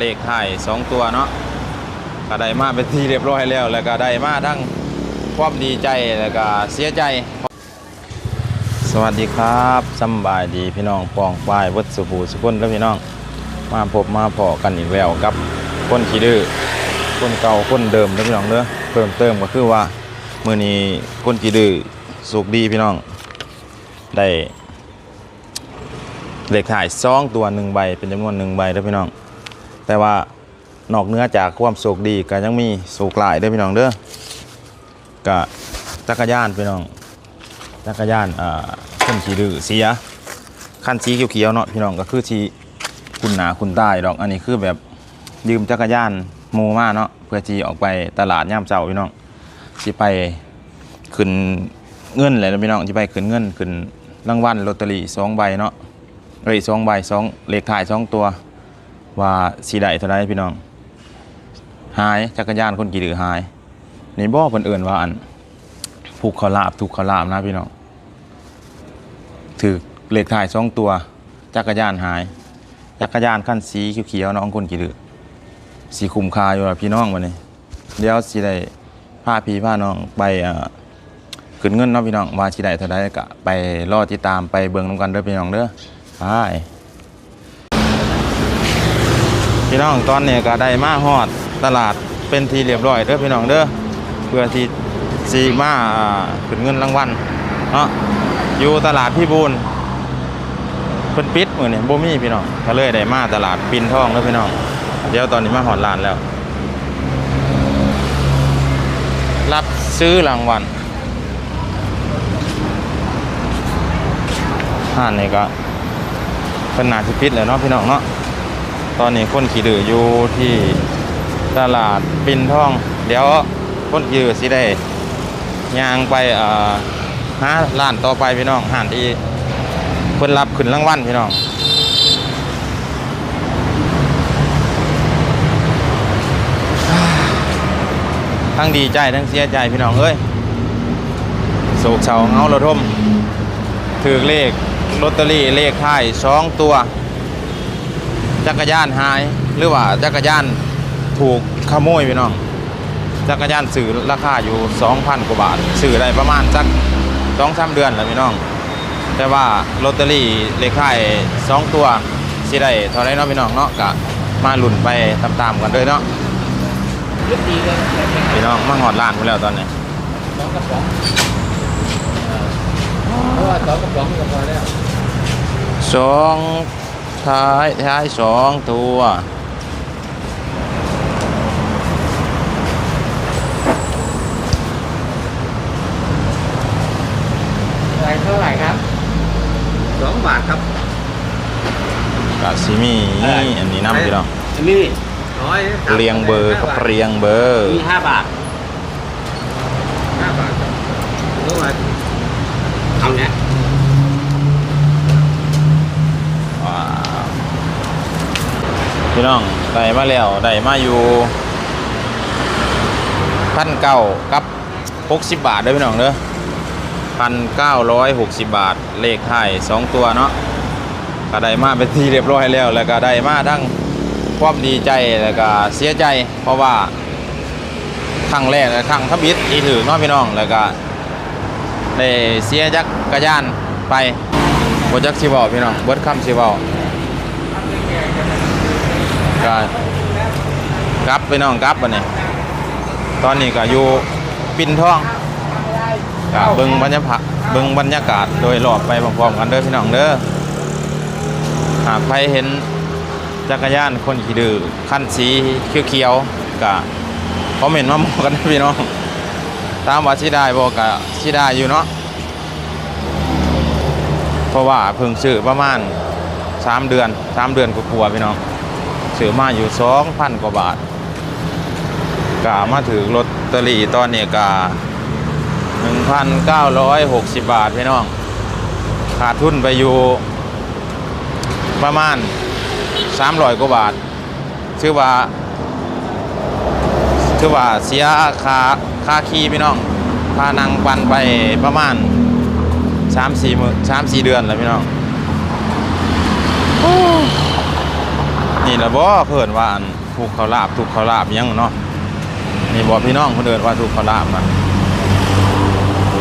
เลขท้ายสองตัวเนาะก็ได้มาเป็นที่เรียบร้อยแล้ว แล้วก็ได้มาทั้งความดีใจแล้วก็เสียใจ สวัสดีครับสบายดีพี่น้องปองปายวัดสุภูสุคนแล้วพี่น้อง มาพบมาพอกันอีกแล้วกับคนขี้ดื้อคนเก่าคนเดิมแล้วพี่น้องเด้อเพิ่มเติมก็คือว่ามื้อนี้คนขี้ดื้อสุขดีพี่น้อง ได้เลขถ่ายซองตัวหนึ่งใบเป็นจำนวนหนึ่งใบแล้วพี่น้อง แต่ว่านอกเนื้อจากความสุขดีก็ยังมีสุขหลายเด้อพี่น้องเด้อก็จักรยานพี่น้อง จักรยานอ่าคนขี่ดื้อเสียคันสีเขียวๆเนาะพี่น้องก็คือสีคุณหนาคุณตายดอกอันนี้คือแบบยืมจักรยานหมูมาเนาะเพื่อจีออกไปตลาดย่ามเช้าพี่น้องสิไปขึ้นเงินเลยนะพี่น้องสิไปขึ้นเงินขึ้นรางวัลลอตเตอรี่สองใบเนาะเอ้ยสองใบสองเลขถ่ายสองตัว ว่าสีใดเท่าไรพี่น้อง หายจักรยานคนขี่ดือหายนี่บ่เพิ่นเอิ่นว่าอันผูกขอลาบถูกขอลาบนะพี่น้องถือเลขถ่ายสองตัวจักรยานหาย จักรยานขั้นสีเขียวๆน้องคนกี่ดือสีคุมคาอยู่ล่ะพี่น้องวันนี้ เดี๋ยวสิได้พาพี่พาน้องไปขึ้นเงินเนาะพี่น้องว่าสิได้เท่าใดก็ไปรอติดตามไปเบิ่งนํกันเด้อพี่น้องเด้อไป พี่น้องตอนนี้ก็ได้มาฮอดตลาดเป็นทีเรียบร้อยเด้อพี่น้องเด้อเพื่อที่สีมาขึ้นเงินรางวัลเนาะอยู่ตลาดพี่บูนเพิ่นปิดมือนี้บ่มีพี่น้องก็เลยได้มาตลาดปินทองแล้วพี่น้องเดี๋ยวตอนนี้มาหอดร้านแล้ว รับซื้อรางวัลห้านนี่ก็เพิ่นน่าสิปิดแล้วเนาะพี่น้องเนาะ ตอนนี้คนขี่ดืออยู่ที่ตลาดปินทอง เดี๋ยวคนขี่ดือสิได้ยางไปหาร้านต่อไปพี่น้องหานที่เพิ่นรับขึ้นรางวัลพี่น้องทั้งดีใจทั้งเสียใจพี่น้องเอ้ยโศกเศร้าเงาระทมถือเลขลอตเตอรี่เลขท้ายสองตัว จักรยานหาย หรือว่าจักรยานถูกขโมยพี่น้องจักรยานสื่อราคาอยู่ 2,000 กว่าบาท สื่อได้ประมาณสักสองสามเดือนแหล้วพี่น้อง แต่ว่าลอตเตอรี่เลขท้าย2ตัวสิได้เท่าไรเนาะพี่น้องเนาะกะมาหลุ่นไปตามๆกันเลยเนาะยึดดีเลยพี่น้องมาหอดร้านไปแล้วตอนนี้สองกระป๋องเพราะว่าสองกระป๋องก็พอแล้วสอง ท้าย ท้ายสองตัวอะไรเท่าไหร่ครับสองบาทครับกะซิมีอันนี้น้ำพี่น้องอันนี้ร้อยเรียงเบอร์ครับเรียงเบอร์มีห้าบาทห้าบาทครับรู้ไหมเอาเนี้ย พี่น้องได้มาแล้วได้มาอยู่พันเก้ากับหกสิบบาทเด้อพี่น้องเด้อพันเก้าร้อยหกสิบบาท เลขไทยสองตัวเนาะก็ได้มาเป็นที่เรียบร้อยแล้ว แล้วก็ได้มาทั้งความดีใจแล้วก็เสียใจ เพราะว่าครั้งแรกและครั้งทบิดที่ถือเนาะพี่น้องแล้วก็ได้เสียจักกระยานไปบจักสิเว้าพี่น้องเบิดคำสิเว้ากลับไปน้องกลับบันนี้ตอนนี้ก็อยู่ปินท่องก็เบิ่งบรรยากาศเบิ่งบรรยากาศโดยรอบไปพร้อมๆกันเด้อพี่น้องเด้อหากใครเห็นจักรยานคนขี่ดื้อคันสีเขียวๆก็คอมเมนต์มาบอกกันนะพี่น้อง ตามว่าสิได้บอกก็สิได้อยู่เนาะเพราะว่าเพิ่งซื้อประมาณ 3 เดือน 3 เดือนกว่าๆพี่น้อง ซื้อมาอยู่สองพันกว่าบาทกามาถือลอตเตอรี่ตอนนี้กาหนึ่งพันเก้าร้อยหกสิบบาทพี่น้อง ขาดทุนไปอยู่ประมาณสามร้อยกว่าบาทชื่อว่าชื่อว่าเสียค่าค่าคีพี่น้องค่านั่งปันไปประมาณสามสี่มือสามสี่เดือนแล้วพี่น้อง นี่ละบ่เพิ่นว่าอันถูกเขาลาบถูกเขาลาบยังเนาะนี่บ่พี่น้องเพิ่นเอิ้นว่าถูกเขาลาบนะ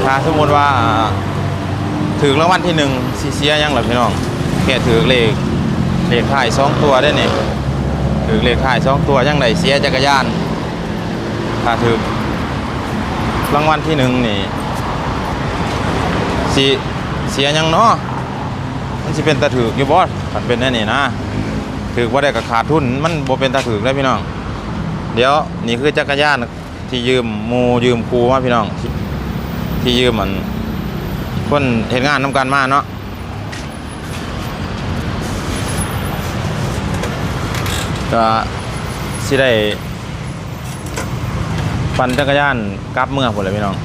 ถ้าสมมติว่าถึงรางวัลที่หนึ่งสิเสียยังล่ะพี่น้องแค่ถือเลขเลขท้ายสองตัวได้นี่ถือเลขท้ายสองตัวยังได้เสียจักรยาน ถ้าถือรางวัลที่หนึ่งนี่สิเสียยังเนาะมันสิเป็นตาถืออยู่บ่คันเป็นแน่นี่นะ ถือว่าได้กับขาดทุนมันบ่เป็นตาถือได้พี่น้อง เดี๋ยวนี่คือจักรยานที่ยืมมูยืมครูมาพี่น้อง ที่ที่ยืมมันคนเห็นงานทำการมาเนาะก็สิได้ปั่นจักรยานกลับเมืองหมดเลยพี่น้อง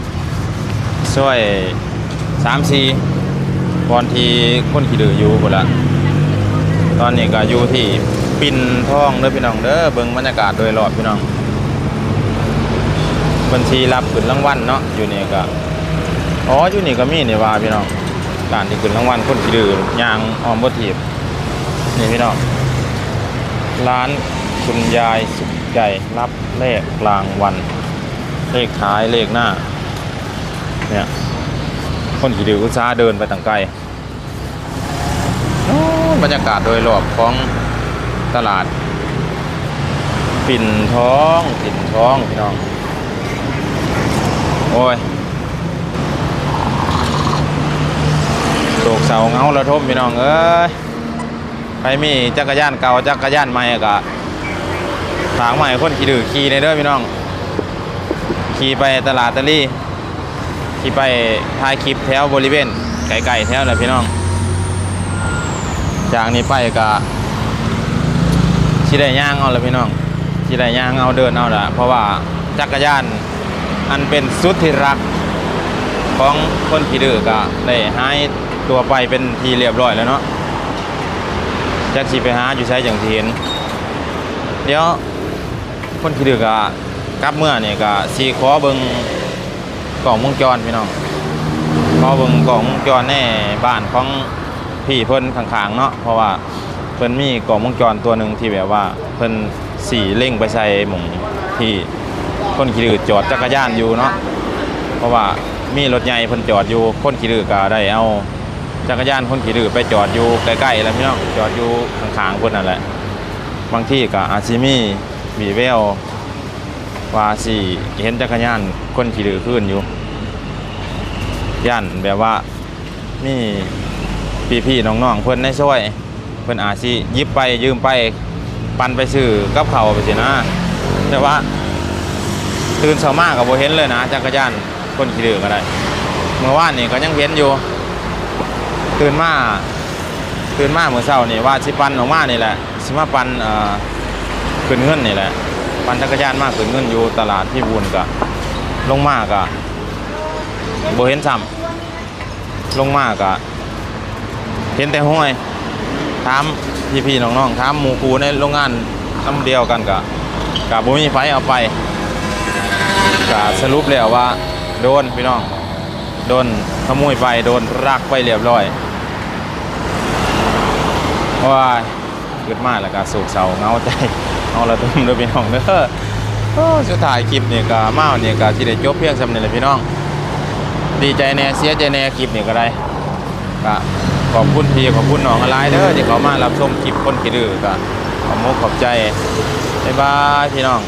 ช่วยสามสี่ก่อนที่คนขี่ดืออยู่หมดละ ตอนนี้ก็อยู่ที่ปิ่นทองเด้อพี่น้องเด้อเบิ่งบรรยากาศโดยรอบพี่น้อง บัญชีรับขึ้นรางวัลเนาะอยู่นี่ก็อ๋ออยู่นี่ก็มีนี่ว่าพี่น้องการที่ขึ้นรางวัลคนขี่ดื้อยางออมบ่ถีบนี่พี่น้องร้านคุณยายสุขใจรับเลขรางวัลเลขท้ายเลขหน้าเนี่ยคนขี่ดื้ออุตสาเดินไปต่างไกล บรรยากาศโดยรอบของตลาด ปิ่นท้องปิ่นท้องพี่น้อง โอ้ยโศกเสาเงาระทมพี่น้องเอ้ยใครมีจักรยานเก่าจักรยานใหม่ก็ถางใหม่คนขี่ดื้อขี่ในเด้อพี่น้อง ขี่ไปตลาดตะลี่ขี่ไปถ่ายคลิปแถวบริเวณไกลๆแถวเลยพี่น้อง จากนี้ไปก็ที่ได้ย่างเอาละพี่น้องที่ได้ย่างเอาเดินเอาละเพราะว่าจักรยานอันเป็นสุดที่รักของคนขี่ดื้อก็ได้หายตัวไปเป็นทีเรียบร้อยแล้วเนาะจักสิไปหาอยู่ใช้อย่างที่เห็น เดี๋ยวคนขี่ดื้อก็กลับเมื่อนี่ก็สีขอเบิงกล่องวงจรพี่น้องขอเบิงกล่องวงจรแน่บ้านของ พี่เพิ่นข้างๆเนาะเพราะว่าเพิ่นมีกล้องวงจรตัวหนึ่งที่แบบว่าเพิ่นสีเล่งไปใส่หมองที่คนขี่ดื้อจอดจักรยานอยู่เนาะเพราะว่ามีรถใหญ่เพิ่นจอดอยู่คนขี่ดื้อก็ได้เอาจักรยานคนขี่ดื้อไปจอดอยู่ใกล้ๆแล้วพี่น้องจอดอยู่ข้างๆเพิ่นนั่นแหละบางที่ก็อาจสิมีมีแววว่าสิเห็นจักรยานคนขี่ดื้อขึ้นอยู่ย่านแบบว่ามี พี่ๆน้องๆเพิ่นในซอยเพิ่นอาจสิหยิบไปยืมไปปันไปซื้อกับเขาวไปสินะแต่ว่า ตื่นเช้ามาก็บ่เห็นเลยนะจักรยานคนขี่ดื้อก็ได้เมื่อวานนี่ก็ยังเห็นอยู่ ตื่นมาตื่นมาเมื่อเช้านี่ว่าสิปันออกมานี่แหละสิมาปันเอ่อขึ้นเงินนี่แหละปันจักรยานมากขึ้นเงินอยู่ตลาดที่บุญก็ลงมาก็บ่เห็นซ้ำลงมาก็ เห็นแต่ห้อยถามพี่ๆน้องๆถามหมู่ครูในโรงงานทำเดียวกันกะกะบ่มีไฟเอาไปกะสรุปแล้วว่า โดนพี่น้อง โดนขโมยไปโดนรักไปเรียบร้อยว้ายเกิดมาแล้วก็โศกเศร้าเงาใจเอาละทุ่มด้อพี่น้องเด้อสุดท้ายคลิปนี่ก็มาวันนี้ก็สิได้จบเพียงสำนี้แหละพี่น้อง ดีใจแน่เสียใจแน่คลิปนี่ก็ได้ก็ ขอบคุณพี่ขอบคุณน้องอะไรเด้อที่เขามารับชมคลิปคนขี้ดื้อก็ขอบมุกขอบใจบ๊ายบายพี่น้อง